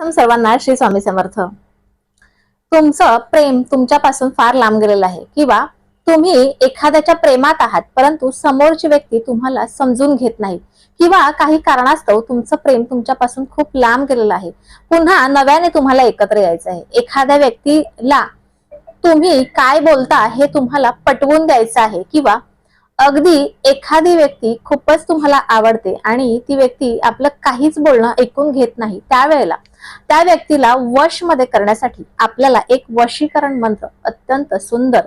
सर्वांना श्री स्वामी समर्थ. तुमचं प्रेम तुमच्यापासून फार लांब गेलेलं आहे. किंवा तुम्ही एखाद्याच्या प्रेमात आहात परंतु समोरची व्यक्ती तुम्हाला समजून घेत नाही. किंवा काही कारणास्तव तुमचं प्रेम तुमच्यापासून खूप लांब गेलेलं आहे. पुन्हा नव्याने तुम्हाला एकत्र यायचं आहे. एखाद्या व्यक्तीला तुम्ही काय बोलता हे तुम्हाला पटवून द्यायचं आहे. किंवा अगदी एखादी व्यक्ती खूपच तुम्हाला आवडते आणि ती व्यक्ती आपलं काहीच बोलणं ऐकून घेत नाही त्यावेळेला त्या व्यक्तीला वशमध्ये करण्यासाठी आपल्याला एक वशीकरण मंत्र अत्यंत सुंदर.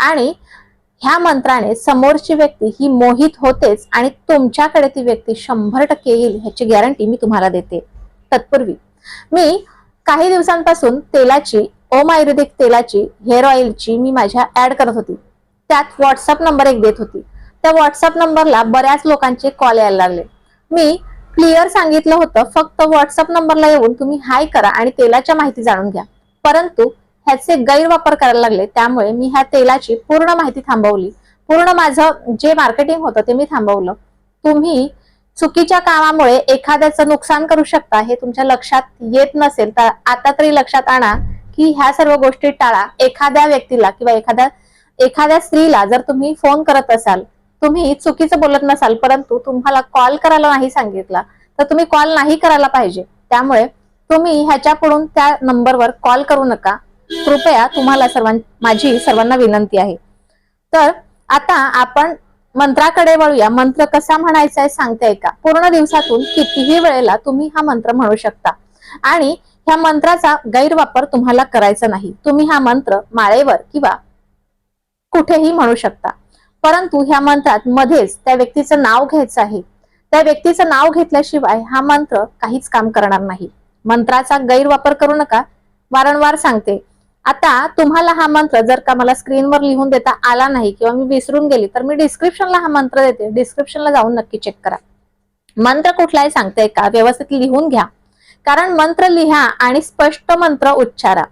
आणि ह्या मंत्राने समोरची व्यक्ती ही मोहित होतेच आणि तुमच्याकडे ती व्यक्ती शंभर टक्के येईल ह्याची गॅरंटी मी तुम्हाला देते. तत्पूर्वी मी काही दिवसांपासून तेलाची ओम आयुर्वेदिक तेलाची हेअर ऑइलची मी माझ्या ऍड करत होती. त्यात व्हॉट्सअप नंबर एक देत होती. त्या व्हॉट्सअप नंबरला बऱ्याच लोकांचे कॉल यायला लागले. मी क्लिअर सांगितलं होतं. फक्त व्हॉट्सअप नंबरला येऊन तुम्ही हाय करा आणि तेलाच्या माहिती जाणून घ्या. परंतु ह्याचे गैरवापर करायला लागले. त्यामुळे मी ह्या तेलाची पूर्ण माहिती थांबवली. पूर्ण माझं जे मार्केटिंग होतं ते मी थांबवलं. तुम्ही चुकीच्या कामामुळे एखाद्याचं नुकसान करू शकता हे तुमच्या लक्षात येत नसेल तर आता तरी लक्षात आणा की ह्या सर्व गोष्टी टाळा. एखाद्या व्यक्तीला किंवा एखाद्या एखाद्या स्त्रीला जर तुम्ही फोन करत असाल तुम्ही चुकीचं बोलत नसाल परंतु तुम्हाला कॉल करायला नाही सांगितला तर तुम्ही कॉल नाही करायला पाहिजे. त्यामुळे तुम्ही ह्याच्याकडून त्या नंबरवर कॉल करू नका. कृपया तुम्हाला सर्वां माझी सर्वांना विनंती आहे. तर आता आपण मंत्राकडे वळूया. मंत्र कसा म्हणायचा आहे सांगते का? पूर्ण दिवसातून कितीही वेळेला तुम्ही हा मंत्र म्हणू शकता. आणि ह्या मंत्राचा गैरवापर तुम्हाला करायचा नाही. तुम्ही हा मंत्र माळेवर किंवा कुठेही म्हणू शकता. परंतु ह्या मंत्रात मध्येच त्या व्यक्तीचं नाव घ्यायचं आहे. त्या व्यक्तीचं नाव घेतल्याशिवाय हा मंत्र काहीच काम करणार नाही. मंत्राचा गैरवापर करू नका. वारंवार सांगते. आता तुम्हाला हा मंत्र जर का मला स्क्रीनवर लिहून देता आला नाही किंवा मी विसरून गेली तर मी डिस्क्रिप्शनला हा मंत्र देते. डिस्क्रिप्शनला जाऊन नक्की चेक करा. मंत्र कुठलाही सांगते का व्यवस्थित लिहून घ्या. कारण मंत्र लिहा आणि स्पष्ट मंत्र उच्चारा.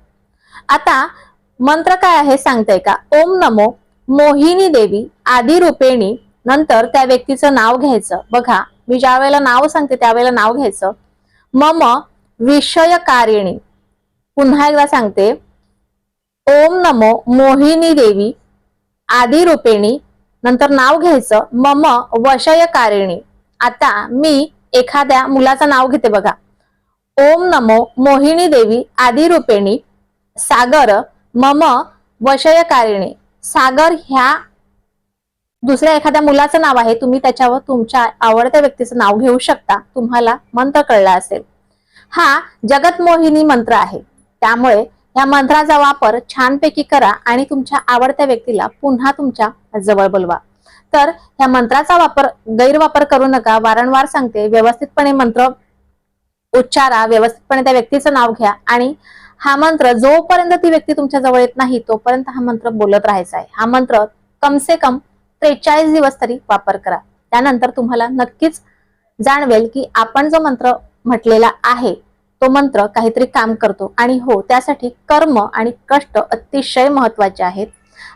आता मंत्र काय आहे सांगताय का? ओम नमो मोहिनी देवी आदी रूपेणी नंतर त्या व्यक्तीचं नाव घ्यायचं. बघा मी ज्या वेळेला नाव सांगते त्यावेळेला नाव घ्यायचं. मम विषयकारिणी. पुन्हा एकदा सांगते. ओम नमो मोहिनी देवी आदी रूपेणी नंतर नाव घ्यायचं. मम वशयकारिणी. आता मी एखाद्या मुलाचं नाव घेते बघा. ओम नमो मोहिनी देवी आदी रूपेणी सागर मम वशयकारिणी. सागर ह्या दुसऱ्या एखाद्या मुलाचं नाव आहे तुम्ही त्याच्यावर तुमच्या आवडत्या व्यक्तीचं नाव घेऊ शकता. तुम्हाला मंत्र कळला असेल. हा जगतमोहिनी मंत्र आहे. त्यामुळे या मंत्राचा वापर छानपैकी करा आणि तुमच्या आवडत्या व्यक्तीला पुन्हा तुमच्या जवळ बोलवा. तर ह्या मंत्राचा वापर गैरवापर करू नका. वारंवार सांगते व्यवस्थितपणे मंत्र उच्चारा व्यवस्थितपणे त्या व्यक्तीचं नाव घ्या आणि हा मंत्र जोपर्यंत ती व्यक्ती तुमच्या जवळ येत नाही तोपर्यंत हा मंत्र बोलत राहायचा आहे. हा मंत्र कम से कम त्रेचाळीस दिवस तरी वापर करा. त्यानंतर तुम्हाला नक्कीच जाणवेल की आपण जो मंत्र म्हटलेला आहे तो मंत्र काहीतरी काम करतो. आणि हो त्यासाठी कर्म आणि कष्ट अतिशय महत्त्वाचे आहेत.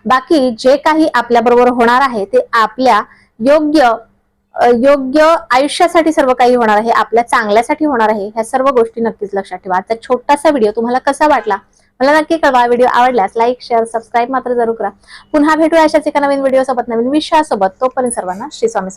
बाकी जे काही आपल्याबरोबर होणार आहे ते आपल्या योग्य योग्य आयुष्यासाठी सर्व काही होणार आहे आपल्या चांगल्यासाठी होणार आहे ह्या सर्व गोष्टी नक्कीच लक्षात ठेवा. आजचा छोटासा व्हिडिओ तुम्हाला कसा वाटला? मला नक्की कळवा. व्हिडिओ आवडल्यास लाईक शेअर सबस्क्राईब मात्र जरूर करा. पुन्हा भेटूया अशाच एका नवीन व्हिडिओ सोबत नवीन विषयासोबत. तोपर्यंत सर्वांना श्री स्वामी